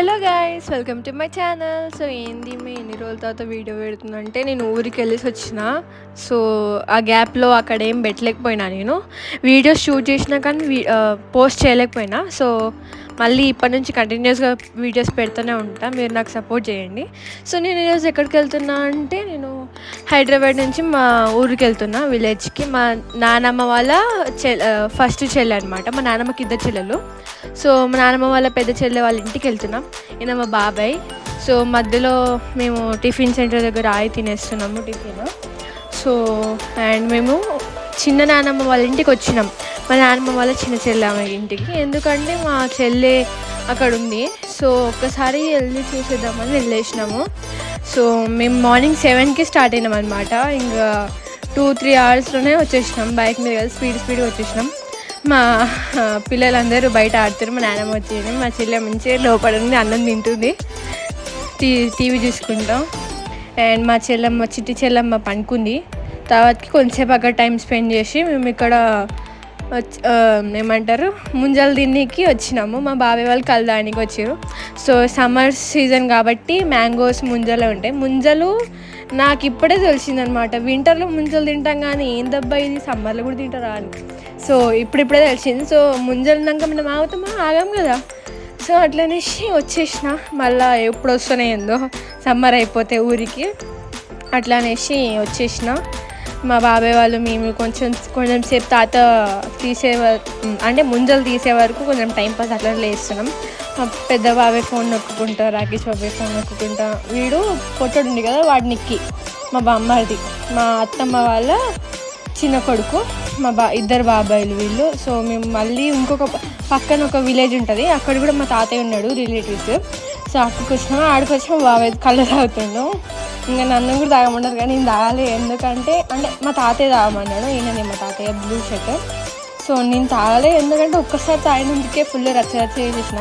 Hello guys welcome to my channel so ఏంది మీ ఎన్ని రోజుల తర్వాత వీడియో పెడుతుందంటే నేను ఊరికి వెళ్ళేసి వచ్చిన. సో ఆ గ్యాప్లో అక్కడ ఏం పెట్టలేకపోయినా నేను. వీడియోస్ షూట్ చేసినా కానీ పోస్ట్ చేయలేకపోయినా. సో మళ్ళీ ఇప్పటి నుంచి కంటిన్యూస్గా వీడియోస్ పెడుతూనే ఉంటా. మీరు నాకు సపోర్ట్ చేయండి. సో నేను ఈరోజు ఎక్కడికి వెళ్తున్నా అంటే నేను హైదరాబాద్ నుంచి మా ఊరికి వెళ్తున్నా విలేజ్కి మా నానమ్మ వాళ్ళ చె ఫస్ట్ చెల్లె అనమాట మా నానమ్మకి ఇద్దరు చెల్లెలు. సో మా నానమ్మ వాళ్ళ పెద్ద చెల్లె వాళ్ళ ఇంటికి వెళ్తున్నాం. ఈయన మా బాబాయ్. సో మధ్యలో మేము టిఫిన్ సెంటర్ దగ్గర ఆయి తినేస్తున్నాము టిఫిన్. సో అండ్ మేము చిన్న నానమ్మ వాళ్ళ ఇంటికి వచ్చినాం. మా నాన్నమ్మ వాళ్ళ చిన్న చెల్లె ఆమె ఇంటికి. ఎందుకంటే మా చెల్లె అక్కడ ఉంది. సో ఒక్కసారి వెళ్ళి చూసేద్దామని వెళ్ళేసినాము. సో మేము మార్నింగ్ సెవెన్కి స్టార్ట్ అయినాం అనమాట ఇంకా టూ త్రీ అవర్స్లోనే వచ్చేసినాం. బైక్ మీద కలిసి స్పీడ్ స్పీడ్గా వచ్చేసినాం. మా పిల్లలందరూ బయట ఆడుతారు మా నాన్నమ్మ వచ్చింది మా చెల్లె మంచిగా లోపల ఉంది అన్నం తింటుంది. టీ టీవీ చూసుకుంటాం. అండ్ మా చెల్లమ్మ చిట్టి చెల్లమ్మ పనుకుంది. తర్వాతకి కొంతసేపు అక్కడ టైం స్పెండ్ చేసి మేము ఇక్కడ ఏమంటారు ముంజలు తిన్నికి వచ్చినాము. మా బాబాయ్ వాళ్ళు కలదానికి వచ్చారు సో సమ్మర్ సీజన్ కాబట్టి మ్యాంగోస్ ముంజలు ఉంటాయి. ముంజలు నాకు ఇప్పుడే తెలిసిందనమాట. వింటర్లో ముంజలు తింటాం కానీ ఏం దబ్బా ఇది? సమ్మర్లో కూడా తింటారా అని. సో ఇప్పుడిప్పుడే తెలిసింది. సో ముంజలు ఉన్నాక మనం ఆగుతామా? ఆగాం కదా. సో అట్లనేసి వచ్చేసిన. మళ్ళీ ఎప్పుడు వస్తున్నాయిందో సమ్మర్ అయిపోతే ఊరికి. అట్లా అనేసి వచ్చేసిన. మా బాబాయ్ వాళ్ళు మేము కొంచెం కొంచెం సేపు తాత తీసే అంటే ముంజలు తీసే వరకు కొంచెం టైం పాస్ అట్లా లేస్తున్నాం. పెద్ద బాబాయ్ ఫోన్ నొక్కుకుంటా రాకేష్ బాబాయ్ ఫోన్ నొక్కుకుంటా. వీడు పొట్టడు ఉంది కదా వాడి నిక్కి మా బామ్మది మా అత్తమ్మ వాళ్ళ చిన్న కొడుకు మా బా ఇద్దరు బాబాయిలు వీళ్ళు. సో మేము మళ్ళీ ఇంకొక పక్కన ఒక విలేజ్ ఉంటుంది. అక్కడ కూడా మా తాతయ్య ఉన్నాడు రిలేటివ్స్. సో అక్కడికి వచ్చినాము ఆడికి వచ్చి మా బాబాయ్ కళ్ళు తాగుతుండు. ఇంకా నన్ను కూడా తాగమన్నారు కానీ నేను తాగాలి. ఎందుకంటే అంటే మా తాతయ్య తాగమన్నాడు. ఈయననే మా తాతయ్య బ్లూ షర్ట్ సో నేను తాగలే. ఎందుకంటే ఒక్కసారి తాగినందుకే ఫుల్ రచ్చ రచ్చ చేసేసిన.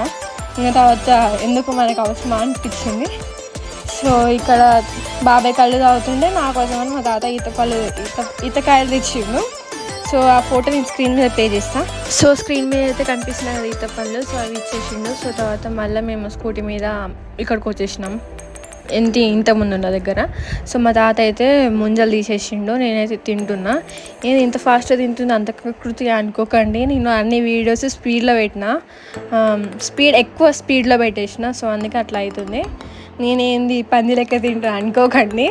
ఇంకా తర్వాత ఎందుకు మనకు అవసరమా అనిపించింది. సో ఇక్కడ బాబాయ్ కళ్ళు తాగుతుండే. నా కోసమని మా తాత ఈత పళ్ళు ఈత ఈతకాయలు తెచ్చిండు. సో ఆ ఫోటో నేను స్క్రీన్ మీద పే చేస్తా. సో స్క్రీన్ మీద అయితే కనిపిస్తున్నాయి కదా ఈత పళ్ళు. సో అవి ఇచ్చేసిండు. సో తర్వాత మళ్ళీ మేము స్కూటీ మీద ఇక్కడికి వచ్చేసినాం. ఇంటి ఇంత ముందు ఉన్న దగ్గర. సో మా తాత అయితే ముంజలు తీసేసిండు నేనైతే తింటున్నా. నేను ఇంత ఫాస్ట్గా తింటున్నా అంత కృతిగా అనుకోకండి. నేను అన్ని వీడియోస్ స్పీడ్లో పెట్టిన. స్పీడ్ ఎక్కువ స్పీడ్లో పెట్టేసిన సో అందుకే అట్లా అవుతుంది నేనేంది పంది లెక్క తింటా అనుకోకండి.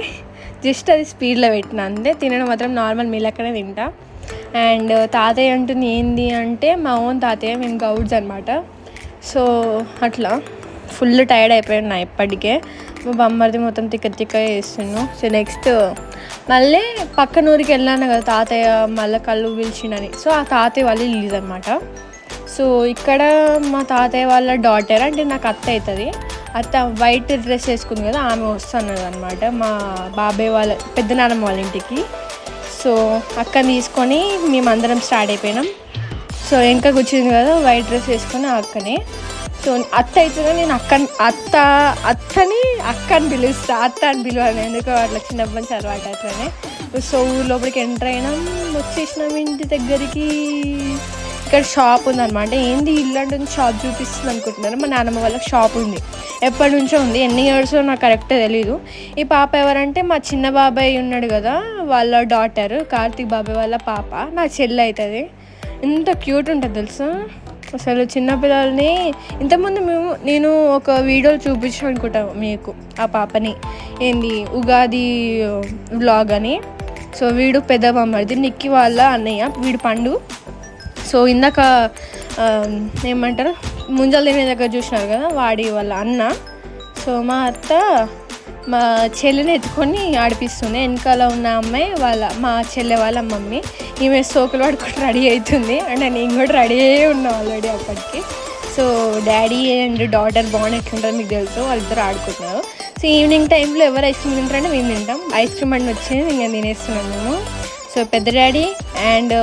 జస్ట్ అది స్పీడ్లో పెట్టిన. అంతే తినడం మాత్రం నార్మల్ మీ లెక్కనే తింటా. అండ్ తాతయ్య అంటుంది ఏంది అంటే మా ఓన్ తాతయ్య మేము గౌడ్స్ అనమాట సో అట్లా. ఫుల్ టైర్డ్ అయిపోయాను నా ఇప్పటికే. బొమ్మది మొత్తం తిక్క తిక్క వేస్తున్నాను సో నెక్స్ట్ మళ్ళీ పక్కన ఊరికి వెళ్ళాను కదా తాతయ్య మళ్ళీ కళ్ళు పిలిచిండని సో ఆ తాతయ్య వాళ్ళు రిలీజ్ అనమాట సో ఇక్కడ మా తాతయ్య వాళ్ళ డాటర్ అంటే నాకు అత్త అవుతుంది అత్త వైట్ డ్రెస్ వేసుకుంది కదా ఆమె వస్తున్నది అనమాట మా బాబాయ్ వాళ్ళ పెద్ద నాన్నమ్మ వాళ్ళ ఇంటికి. సో అక్కని తీసుకొని మేమందరం స్టార్ట్ అయిపోయినాం. సో ఇంకా కూర్చుంది కదా వైట్ డ్రెస్ వేసుకొని ఆ అక్కనే. సో అత్త అవుతుందో నేను అక్క అత్త అత్తని అక్క అని పిలుస్తా. అత్త అని పిలవాలి ఎందుకో అట్లా చిన్నప్పటి నుంచి అలవాటు అట్లనే సో ఊరు లోపలికి ఎంటర్ అయినాం. వచ్చేసినాం ఇంటి దగ్గరికి. ఇక్కడ షాప్ ఉందన్నమాట. ఏంది ఇల్లు అంటే షాప్ చూపిస్తుంది అనుకుంటున్నారు మా నాన్నమ్మ వాళ్ళకి షాప్ ఉంది. ఎప్పటి నుంచో ఉంది. ఎన్ని ఇయర్స్ నాకు కరెక్ట్ తెలీదు. ఈ పాప ఎవరంటే మా చిన్న బాబాయ్ ఉన్నాడు కదా వాళ్ళ డాటర్ కార్తీక్ బాబాయ్ వాళ్ళ పాప. నా చెల్లి అవుతుంది ఎంత క్యూట్ ఉంటుంది తెలుసా? అసలు చిన్నపిల్లల్ని ఇంతకుముందు మేము నేను ఒక వీడియో చూపించాను అనుకుంటా మీకు ఆ పాపని. ఏంది ఉగాది వ్లాగ్ అని. సో వీడు పెద్ద బొమ్మది నిక్కి వాళ్ళ అన్నయ్య వీడు పండు. సో ఇందాక ఏమంటారు ముంజల తినే దగ్గర చూసినారు కదా వాడి వాళ్ళ అన్న. సో మా అత్త మా చెల్లెని ఎత్తుకొని ఆడిపిస్తుంది. వెనకాల ఉన్న అమ్మాయి వాళ్ళ మా చెల్లె వాళ్ళ మమ్మీ. ఈమె సోకులు పడుకొని రెడీ అవుతుంది. అండ్ నేను కూడా రెడీ అయ్యే ఉన్నా ఆల్రెడీ అప్పటికి. So daddy and daughter bond ఎట్లుంటుందో మీకు తెలుసు. వాళ్ళిద్దరు ఆడుకుంటున్నారు. సో ఈవినింగ్ టైంలో ఎవరు ఐస్ క్రీమ్ తింటారంటే మేము తింటాం. ఐస్ క్రీమ్ అండ్ వచ్చింది ఇంకా తినేస్తున్నాం మేము. సో పెద్ద డాడీ అండ్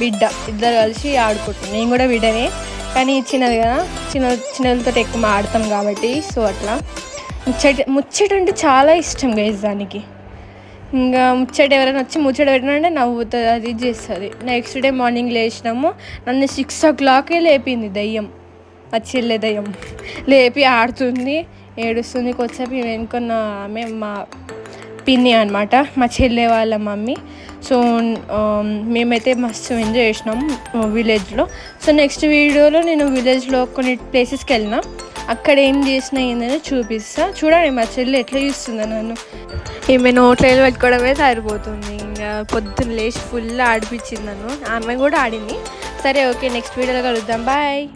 బిడ్డ ఇద్దరు కలిసి ఆడుకుంటున్నాం. నేను కూడా బిడ్డనే. కానీ చిన్నది కదా. చిన్న చిన్నలతో ఎక్కువ ఆడతాం కాబట్టి సో అట్లా. ముచ్చట ముచ్చట అంటే చాలా ఇష్టం గైజ్ దానికి. ఇంకా ముచ్చట ఎవరైనా వచ్చి ముచ్చట పెట్టినంటే నవ్వుతుంది అది చేస్తుంది. నెక్స్ట్ డే మార్నింగ్ లేచినాము నన్ను సిక్స్ ఓ క్లాకే లేపింది దయ్యం. ఆ చెల్లె దయ్యం. లేపి ఆడుతుంది ఏడుస్తుంది. కొద్దిసేపు వెనుకున్న ఆమె మా పిన్ని అనమాట మా చెల్లె వాళ్ళ మమ్మీ. సో మేమైతే మస్తు ఎంజాయ్ చేసినాం విలేజ్లో సో నెక్స్ట్ వీడియోలో నేను విలేజ్లో కొన్ని ప్లేసెస్కి వెళ్ళినా. అక్కడ ఏం చేసినా ఏందని చూపిస్తా. చూడండి మా చెల్లి ఎట్లా చూస్తుందో నన్ను. ఈమె నోట్లో పెట్టుకోవడమే సరిపోతుంది. ఇంకా పొద్దున్న లేచి ఫుల్ ఆడిపించింది నన్ను. ఆమె కూడా ఆడింది. సరే ఓకే నెక్స్ట్ వీడియోలో కలుద్దాం. బాయ్